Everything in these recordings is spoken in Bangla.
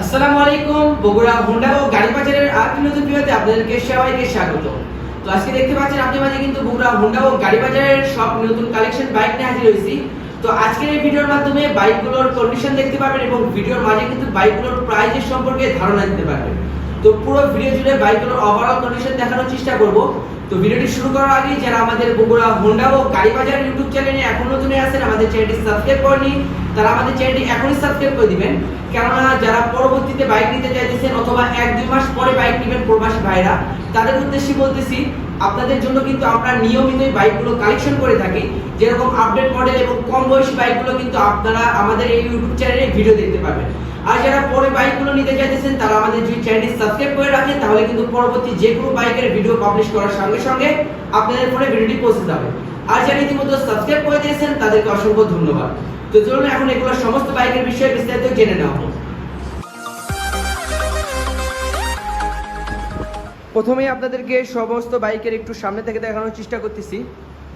আসসালামু আলাইকুম, বগুড়া, হোন্ডা ও গাড়ি বাজারের আরেকটি নতুন ভিডিওতে আপনাদেরকে সবাইকে স্বাগত। তো আজকে দেখতে পাচ্ছেন আপনি মাঝে কিন্তু বগুড়া, হোন্ডা ও গাড়ি বাজারের সব নতুন কালেকশন বাইক নিয়ে হাজির হয়েছি। তো আজকের এই ভিডিওর মাধ্যমে বাইকগুলোর কন্ডিশন দেখতে পাবেন এবং ভিডিওর মাঝে কিন্তু বাইকগুলোর প্রাইজের সম্পর্কে ধারণা দিতে পারবেন। তো পুরো ভিডিও জুড়ে বাইকগুলোর ওভারঅল কন্ডিশন দেখানোর চেষ্টা করব। তো ভিডিওটি শুরু করার আগে যারা আমাদের বগুড়া, হোন্ডা ও গাড়ি বাজার ইউটিউব চ্যানেলে এখন নতুন আছেন, আমাদের চ্যানেলটি সাবস্ক্রাইব করেনি তারা আমাদের চ্যানেলটি এখনই সাবস্ক্রাইব করে দিবেন। কেননা যারা পরবর্তীতে বাইক নিতে চাইতেছেন অথবা এক দুই মাস পরে বাইক নেবেন প্রবাসী ভাইরা, তাদের উদ্দেশ্যে বলতেছি আপনাদের জন্য কিন্তু আমরা নিয়মিতই বাইকগুলো কালেকশন করে থাকি। যেরকম আপডেট মডেল এবং কম বয়সী বাইকগুলো কিন্তু আপনারা আমাদের এই ইউটিউব চ্যানেলে ভিডিও দেখতে পাবেন আর যারা পরে বাইকগুলো নিতে চাইতেছেন, তারা আমাদের যদি চ্যানেলটি সাবস্ক্রাইব করে রাখেন, তাহলে কিন্তু পরবর্তী যে কোনো বাইকের ভিডিও পাবলিশ করার সঙ্গে সঙ্গে আপনাদের ফোনে ভিডিওটি পৌঁছে যাবে। আর যারা ইতিমধ্যে সাবস্ক্রাইব করে দিয়েছেন, তাদেরকে অসংখ্য ধন্যবাদ। তো চলুন এখন এগুলো সমস্ত বাইকের বিষয়ে বিস্তারিত জেনে নেওয়া হোক। প্রথমেই আপনাদেরকে সমস্ত বাইকের একটু সামনে থেকে দেখানোর চেষ্টা করতেছি।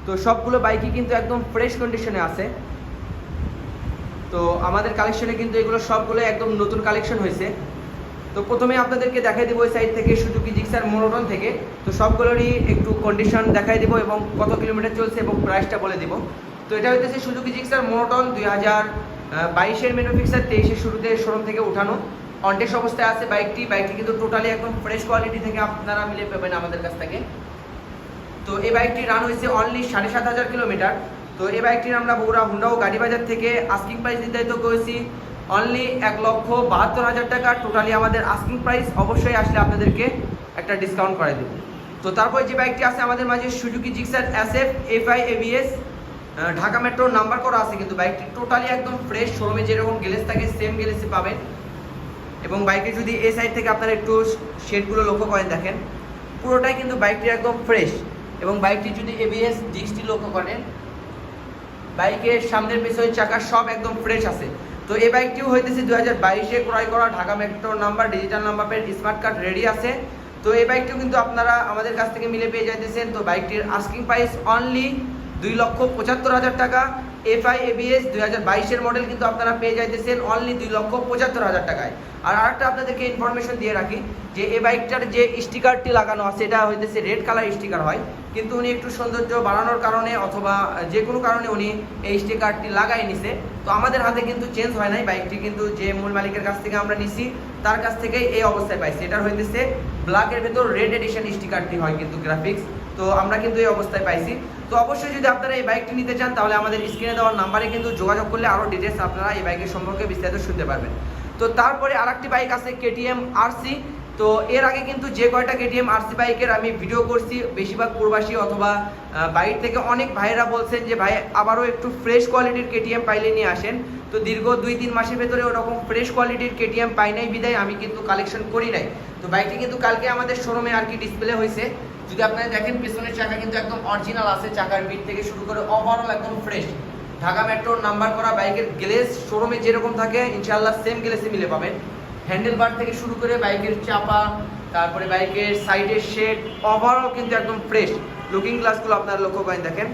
তো সবগুলো বাইকই কিন্তু একদম ফ্রেশ কন্ডিশনে আছে। তো আমাদের কালেকশনে কিন্তু এগুলো সবগুলো একদম নতুন কালেকশন হয়েছে। তো প্রথমে আপনাদেরকে দেখাই দেবো ওই সাইড থেকে সুজুকি জিক্সার মোনোটন থেকে। তো সবগুলোরই একটু কন্ডিশন দেখাই দেবো এবং কত কিলোমিটার চলছে এবং প্রাইসটা বলে দিব। তো এটা হইতেছে সুজুকি জিক্সার মোনোটন দুই হাজার বাইশের ম্যানুফিক্সার তেইশের শুরুতে শোরুম থেকে উঠানো। অনটেক্স অবস্থায় আছে বাইকটি। বাইকটি কিন্তু টোটালি একদম ফ্রেশ কোয়ালিটি থেকে আপনারা মিলে পাবেন আমাদের কাছ থেকে। তো এই বাইকটি রান হয়েছে অনলি সাড়ে সাত হাজার কিলোমিটার। তো এই বাইকটির আমরা বগুড়া হুন্ডাও গাড়ি বাজার থেকে আস্কিং প্রাইস নির্ধারিত করেছি। অনলি এক লক্ষ বাহাত্তর হাজার টাকা। টোটালি আমাদের আস্কিং প্রাইস অবশ্যই আসলে আপনাদেরকে একটা ডিসকাউন্ট করে দেবো। তো তারপরে যে বাইকটি আছে আমাদের মাঝে Suzuki Gixxer S F F I ABS Dhaka মেট্রোর নাম্বার করা আছে কিন্তু বাইকটি টোটালি একদম ফ্রেশ শোরুমে যেরকম গ্লেস থাকে সেম গ্লেসই পাবেন। এবং বাইকে যদি এই সাইড থেকে আপনারা একটু শেডগুলো লক্ষ্য করেন দেখেন, পুরোটাই কিন্তু বাইকটি একদম ফ্রেশ এবং বাইকটি যদি এবিএস ডিস্কটি লক্ষ্য করেন, বাইকের সামনের পেছনের চাকা সব একদম ফ্রেশ আছে। তো এই বাইকটিও হইতেছে দু হাজার বাইশে ক্রয় করা ঢাকা মেট্রোর number digital number plate smart card ready আছে। তো এই বাইকটিও কিন্তু আপনারা আমাদের কাছ থেকে মিলে পেয়ে যাইতেছেন। তো বাইকটির আস্কিং প্রাইস অনলি দুই লক্ষ পঁচাত্তর হাজার টাকা। এফআই, এবিএস দুই হাজার বাইশের মডেল কিন্তু আপনারা পেয়ে যাইতেছেন অনলি দুই লক্ষ পঁচাত্তর হাজার টাকায়। আর আরেকটা আপনাদেরকে ইনফরমেশন দিয়ে রাখি, যে এই বাইকটার যে স্টিকারটি লাগানো আছে, এটা হইতেছে রেড কালার স্টিকার হয়। কিন্তু উনি একটু সৌন্দর্য বাড়ানোর কারণে অথবা যে কোনো কারণে উনি এই স্টিকারটি লাগাই নিছে। তো আমাদের হাতে কিন্তু চেঞ্জ হয় নাই বাইকটি কিন্তু যে মূল মালিকের কাছ থেকে আমরা নিছি, তার কাছ থেকেই এই অবস্থায় পাইছি। এটার হইতেছে ব্ল্যাকের ভেতর রেড এডিশন স্টিকারটি হয় কিন্তু গ্রাফিক্স তো আমরা কিন্তু এই অবস্থায় পাইছি। তো অবশ্যই যদি আপনারা এই বাইকটি নিতে চান, তাহলে আমাদের স্ক্রিনে দেওয়ার নাম্বারে কিন্তু যোগাযোগ করলে আরও ডিটেলস আপনারা এই বাইকের সম্পর্কে বিস্তারিত শুনতে পারবেন। তো তারপরে আরেকটি বাইক আছে কেটিএম আরসি তো এর আগে কিন্তু যে কয়টা কেটিএম আরসি বাইকের আমি ভিডিও করছি, বেশিরভাগ প্রবাসী অথবা বাইক থেকে অনেক ভাইয়েরা বলছেন যে, ভাই, আবারও একটু ফ্রেশ কোয়ালিটির কেটিএম পাইলে নিয়ে আসেন। তো দীর্ঘ দুই তিন মাসের ভেতরে ওরকম ফ্রেশ কোয়ালিটির কেটিএম পাই নাই বিদায় আমি কিন্তু কালেকশন করি নাই। তো বাইকটি কিন্তু কালকে আমাদের শোরুমে আর কি ডিসপ্লে হয়েছে। যদি আপনারা দেখেন, পেছনের চাকা কিন্তু একদম অরিজিনাল আছে, চাকার বিট থেকে শুরু করে ওভারঅল একদম ফ্রেশ ঢাকা মেট্রোর নাম্বার করা বাইকের গ্লেস শোরুমে যেরকম থাকে, ইনশাআল্লাহ সেম গ্লেসে মিলে পাবেন। হ্যান্ডেল বার থেকে শুরু করে বাইকের চাপা, তারপরে বাইকের সাইডের শেড ওভারঅল কিন্তু একদম ফ্রেশ লুকিং গ্লাসগুলো আপনারা লক্ষ্য করেন, দেখেন।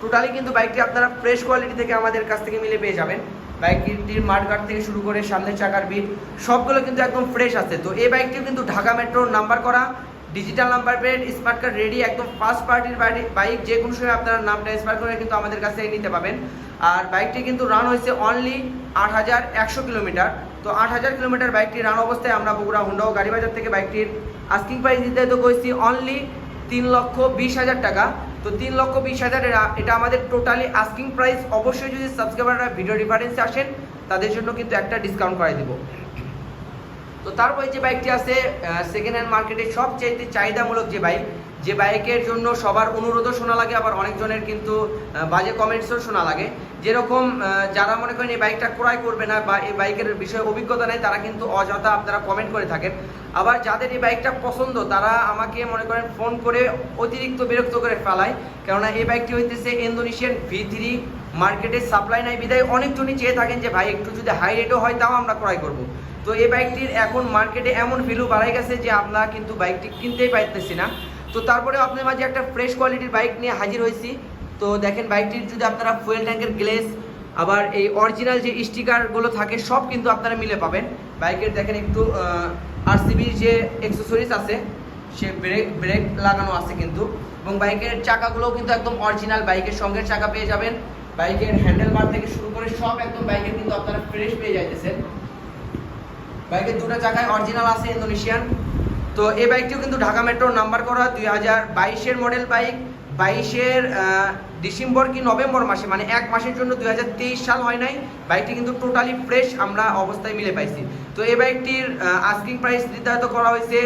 টোটালি কিন্তু বাইকটি আপনারা ফ্রেশ কোয়ালিটি থেকে আমাদের কাছ থেকে মিলে পেয়ে যাবেন। বাইকটির মাঠঘাট থেকে শুরু করে সামনের চাকার বিট সবগুলো কিন্তু একদম ফ্রেশ আছে। তো এই বাইকটিও কিন্তু ঢাকা মেট্রোর নাম্বার করা। Digital number plate smart card ready একদম ফার্স্ট পার্টির বাইক যে কোনো সময় আপনারা নাম ট্রান্সফার করে কিন্তু আমাদের কাছে নিতে পাবেন আর বাইকটি কিন্তু রান হয়েছে অনলি আট হাজার একশো কিলোমিটার। তো আট হাজার কিলোমিটার বাইকটি রান অবস্থায় আমরা বগুড়া, হুন্ডা ও গাড়ি বাজার থেকে বাইকটির আস্কিং প্রাইস নির্ধারিত করেছি অনলি তিন লক্ষ বিশ হাজার টাকা। তো তিন লক্ষ বিশ হাজার এটা আমাদের টোটালি আস্কিং প্রাইস অবশ্যই যদি সাবস্ক্রাইবাররা ভিডিও রেফারেন্সে আসেন, তাদের জন্য কিন্তু একটা ডিসকাউন্ট করে দেবো। তো তারপরে যে বাইকটি আছে সেকেন্ড হ্যান্ড মার্কেটে সবচাইতে চাহিদামূলক যে বাইক যে বাইকের জন্য সবার অনুরোধও শোনা লাগে, আবার অনেকজনের কিন্তু বাজে কমেন্টসও শোনা লাগে। যেরকম যারা মনে করেন এই বাইকটা ক্রয় করবে না বা এই বাইকের বিষয়ে অভিজ্ঞতা নেই, তারা কিন্তু অযথা আপনারা কমেন্ট করে থাকেন। আবার যাদের এই বাইকটা পছন্দ, তারা আমাকে মনে করেন ফোন করে অতিরিক্ত বিরক্ত করে ফেলায়। কেননা এই বাইকটি হইতেছে ইন্দোনেশিয়ান ভি থ্রি মার্কেটে সাপ্লাই নাই বিদায় অনেকজনই চেয়ে থাকেন যে, ভাই, একটু যদি হাই রেটও হয়, তাও আমরা ক্রয় করব। তো এই বাইকটির এখন মার্কেটে এমন ভ্যালু বাড়াই গেছে যে আমরা কিন্তু বাইকটি কিনতেই পাইতেছি না। তো তারপরে আপনার মাঝে একটা ফ্রেশ কোয়ালিটির বাইক নিয়ে হাজির হয়েছি। তো দেখেন বাইকটির যদি আপনারা ফুয়েল ট্যাঙ্কের গ্লেস আবার এই অরিজিনাল যে স্টিকারগুলো থাকে, সব কিন্তু আপনারা মিলে পাবেন। বাইকের দেখেন একটু আরসিবির যে অ্যাক্সেসরিজ আছে, সে ব্রেক ব্রেক লাগানো আছে কিন্তু। এবং বাইকের চাকাগুলোও কিন্তু একদম অরিজিনাল বাইকের সঙ্গে চাকা পেয়ে যাবেন। বাইকের হ্যান্ডেল বার থেকে শুরু করে সব একদম বাইকের কিন্তু আপনারা ফ্রেশ পেয়ে যাইতেছেন। বাইকের দুটো চাকায় অরিজিনাল আছে ইন্দোনেশিয়ান। তো এই বাইকটিও কিন্তু ঢাকা মেট্রোর নাম্বার করা দুই হাজার বাইশের মডেল বাইক। বাইশের ডিসেম্বর কি নভেম্বর মাসে মানে এক মাসের জন্য দুই হাজার তেইশ সাল হয় নাই। বাইকটি কিন্তু টোটালি ফ্রেশ আমরা অবস্থায় মিলে পাইছি। তো এই বাইকটির আস্কিং প্রাইস নির্ধারিত করা হয়েছে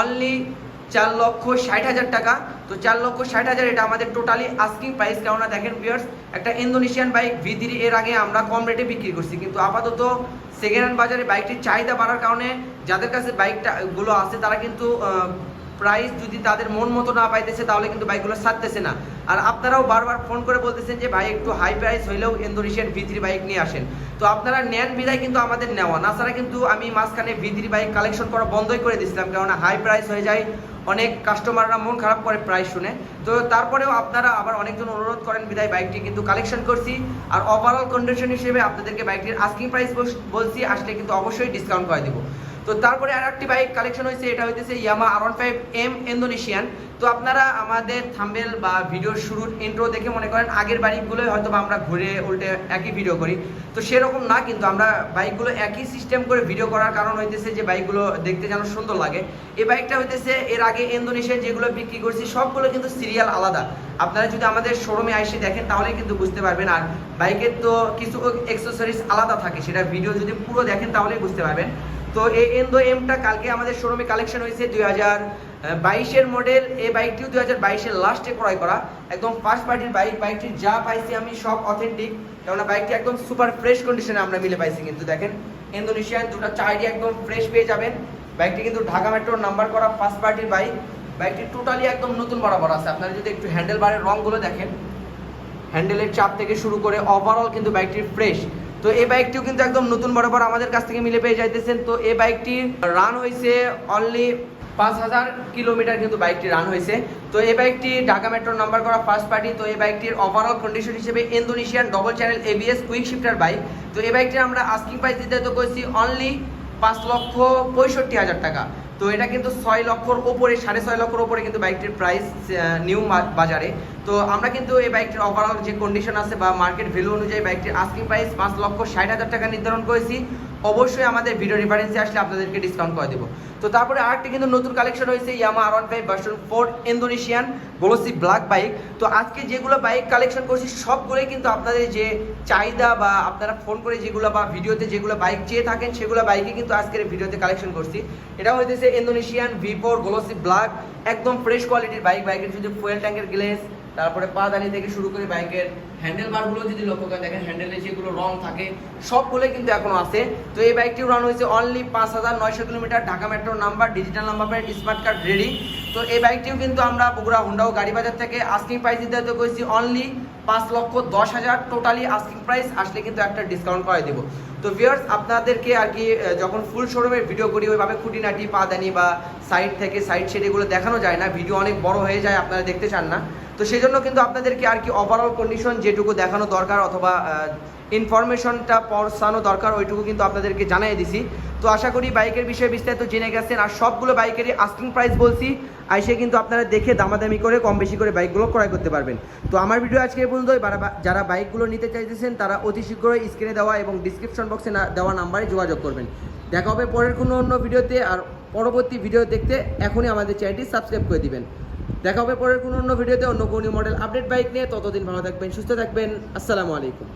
অনলি চার লক্ষ ষাট হাজার টাকা। তো চার লক্ষ ষাট হাজার এটা আমাদের টোটালি আস্কিং প্রাইস কেননা দেখেন ভিউয়ার্স একটা ইন্দোনেশিয়ান বাইক ভি এর আগে আমরা কম রেটে বিক্রি করছি। কিন্তু আপাতত সেকেন্ড হ্যান্ড বাজারে বাইকটির চাহিদা বাড়ার কারণে যাদের কাছে বাইকটা গুলো আছে তারা কিন্তু প্রাইস যদি তাদের মন মতো না পাইতেছে, তাহলে কিন্তু বাইকগুলো ছাড়তেছে না। আর আপনারাও বারবার ফোন করে বলতেছেন যে, ভাই, একটু হাই প্রাইস হইলেও ইন্দোনেশিয়ান ভি থ্রি বাইক নিয়ে আসেন। তো আপনারা নেন বিদায় কিন্তু আমাদের নেওয়া। না ছাড়া কিন্তু আমি মাঝখানে ভি থ্রি বাইক কালেকশন করা বন্ধই করে দিয়েছিলাম, কেননা হাই প্রাইস হয়ে যায়, অনেক কাস্টমাররা মন খারাপ করে প্রাইস শুনে। তো তারপরেও আপনারা আবার অনেকজন অনুরোধ করেন, বিদায় বাইকটি কিন্তু কালেকশন করছি। আর ওভারঅল কন্ডিশন হিসেবে আপনাদেরকে বাইকটির আস্কিং প্রাইস বলছি, আসলে কিন্তু অবশ্যই ডিসকাউন্ট করে দিব। তো তারপরে আর একটি বাইক কালেকশন হয়েছে এটা হইতেছে Yamaha R one five M Indonesian তো আপনারা আমাদের থাম্বেল বা ভিডিওর শুরুর ইন্ট্রো দেখে মনে করেন, আগের বাইকগুলোই হয়তো আমরা ঘুরে উল্টে একই ভিডিও করি। তো সেরকম না, কিন্তু আমরা বাইকগুলো একই সিস্টেম করে ভিডিও করার কারণ হইতেছে যে বাইকগুলো দেখতে যেন সুন্দর লাগে। এই বাইকটা হইতেছে, এর আগে ইন্দোনেশিয়ান যেগুলো বিক্রি করছি, সবগুলো কিন্তু সিরিয়াল আলাদা। আপনারা যদি আমাদের শোরুমে এসে দেখেন তাহলে কিন্তু বুঝতে পারবেন। আর বাইকের তো কিছু অ্যাক্সেসরিজ আলাদা থাকে, সেটা ভিডিও যদি পুরো দেখেন, তাহলেই বুঝতে পারবেন। তো এই এন্দো এমটা কালকে আমাদের শোরুমে কালেকশন হয়েছে দুই হাজার বাইশের মডেল এই বাইকটিও দুই হাজার বাইশের লাস্টে ক্রয় করা। একদম ফার্স্ট পার্টির বাইক বাইকটি যা পাইছি আমি সব অথেন্টিক কেননা বাইকটি একদম সুপার ফ্রেশ কন্ডিশনে আমরা মিলে পাইছি কিন্তু দেখেন ইন্দোনেশিয়ান দুটো চাইডি একদম ফ্রেশ পেয়ে যাবেন। বাইকটি কিন্তু ঢাকা মেট্রোর নাম্বার করা ফার্স্ট পার্টির বাইক বাইকটি টোটালি একদম নতুন বরাবর আছে। আপনারা যদি একটু হ্যান্ডেল বারের রঙগুলো দেখেন হ্যান্ডেলের চাপ থেকে শুরু করে ওভারঅল কিন্তু বাইকটি ফ্রেশ তো এই বাইকটিও কিন্তু একদম নতুন বরাবর আমাদের কাছ থেকে মিলে পেয়ে যাইতেছেন। তো এই বাইকটির রান হয়েছে অনলি পাঁচ হাজার কিলোমিটার কিন্তু বাইকটি রান হয়েছে তো এই বাইকটি ঢাকা মেট্রোর নাম্বার করা ফার্স্ট পার্টি তো এই বাইকটির ওভারঅল কন্ডিশন হিসেবে Indonesian double channel ABS quick shifter bike তো এই বাইকটির আমরা আস্কিং প্রাইস দিতে তো করেছি অনলি পাঁচ লক্ষ পঁয়ষট্টি হাজার টাকা। তো এটা কিন্তু ছয় লক্ষর ওপরে, সাড়ে ছয় লক্ষর ওপরে কিন্তু বাইকটির প্রাইস নিউ বাজারে। তো আমরা কিন্তু এই বাইকটির ওভারঅল যে কন্ডিশন আছে বা মার্কেট ভ্যালু অনুযায়ী বাইকটির আস্কিং প্রাইস পাঁচ লক্ষ ষাট হাজার টাকা নির্ধারণ করেছি। অবশ্যই আমাদের ভিডিও রেফারেন্সে আসলে আপনাদেরকে ডিসকাউন্ট করে দেবো। তো তারপরে আরেকটি কিন্তু নতুন কালেকশন হয়েছে Yamaha R one five version four Indonesian বলসি black bike তো আজকে যেগুলো বাইক কালেকশন করছি, সবগুলোই কিন্তু আপনাদের যে চাহিদা বা আপনারা ফোন করে যেগুলো বা ভিডিওতে যেগুলো বাইক চেয়ে থাকেন, সেগুলো বাইকে কিন্তু আজকের ভিডিওতে কালেকশন করছি। এটা হইতেছে Indonesian V four glossy black একদম ফ্রেশ কোয়ালিটির বাইক বাইকের যদি ফুয়েল ট্যাঙ্কের গ্লেস তারপরে পা পাদানি থেকে শুরু করে বাইকের হ্যান্ডেল বারগুলো যদি লক্ষ্য করেন, দেখেন হ্যান্ডেলে যেগুলো রং থাকে, সবগুলোই কিন্তু এখনও আছে। তো এই বাইকটি রান হয়েছে অনলি পাঁচ হাজার নয়শো কিলোমিটার, ঢাকা মেট্রোর number digital number plate smart card ready তো এই বাইকটিও কিন্তু আমরা বগুড়া হুন্ডাও গাড়ি বাজার থেকে আস্কিং প্রাইস দিতে করেছি অনলি পাঁচ লক্ষ দশ হাজার। টোটালি আস্কিং প্রাইস আসলে কিন্তু একটা ডিসকাউন্ট করে দেবো। তো ভিউয়ার্স আপনাদেরকে আর কি যখন ফুল শোরুমের ভিডিও করি, ওইভাবে খুঁটিনাটি, পাদানি বা সাইড থেকে সাইড সেট এগুলো দেখানো যায় না। ভিডিও অনেক বড় হয়ে যায়, আপনারা দেখতে চান না। তো সেই জন্য কিন্তু আপনাদেরকে আর কি ওভারঅল কন্ডিশন যেটুকু দেখানো দরকার অথবা ইনফরমেশনটা পৌঁছানো দরকার, ওইটুকু কিন্তু আপনাদেরকে জানিয়ে দিছি। তো আশা করি বাইকের বিষয়ে বিস্তারিত জেনে গেছেন। আর সবগুলো বাইকেরই আস্কিং প্রাইস বলছি, আইসে কিন্তু আপনারা দেখে দামাদামি করে কম বেশি করে বাইকগুলো ক্রয় করতে পারবেন। তো আমার ভিডিও আজকে পর্যন্ত যারা বাইকগুলো নিতে চাইতেছেন, তারা অতি শীঘ্রই স্ক্রিনে দেওয়া এবং ডিসক্রিপশন বক্সে দেওয়া নাম্বারে যোগাযোগ করবেন। দেখা হবে পরের কোনো অন্য ভিডিওতে আর পরবর্তী ভিডিও দেখতে এখনই আমাদের চ্যানেলটি সাবস্ক্রাইব করে দিবেন। দেখা হবে পরের কোনো অন্য ভিডিওতে, অন্য কোনো মডেল আপডেট বাইক নিয়ে। ততদিন ভালো থাকবেন, সুস্থ থাকবেন। আসসালামু আলাইকুম।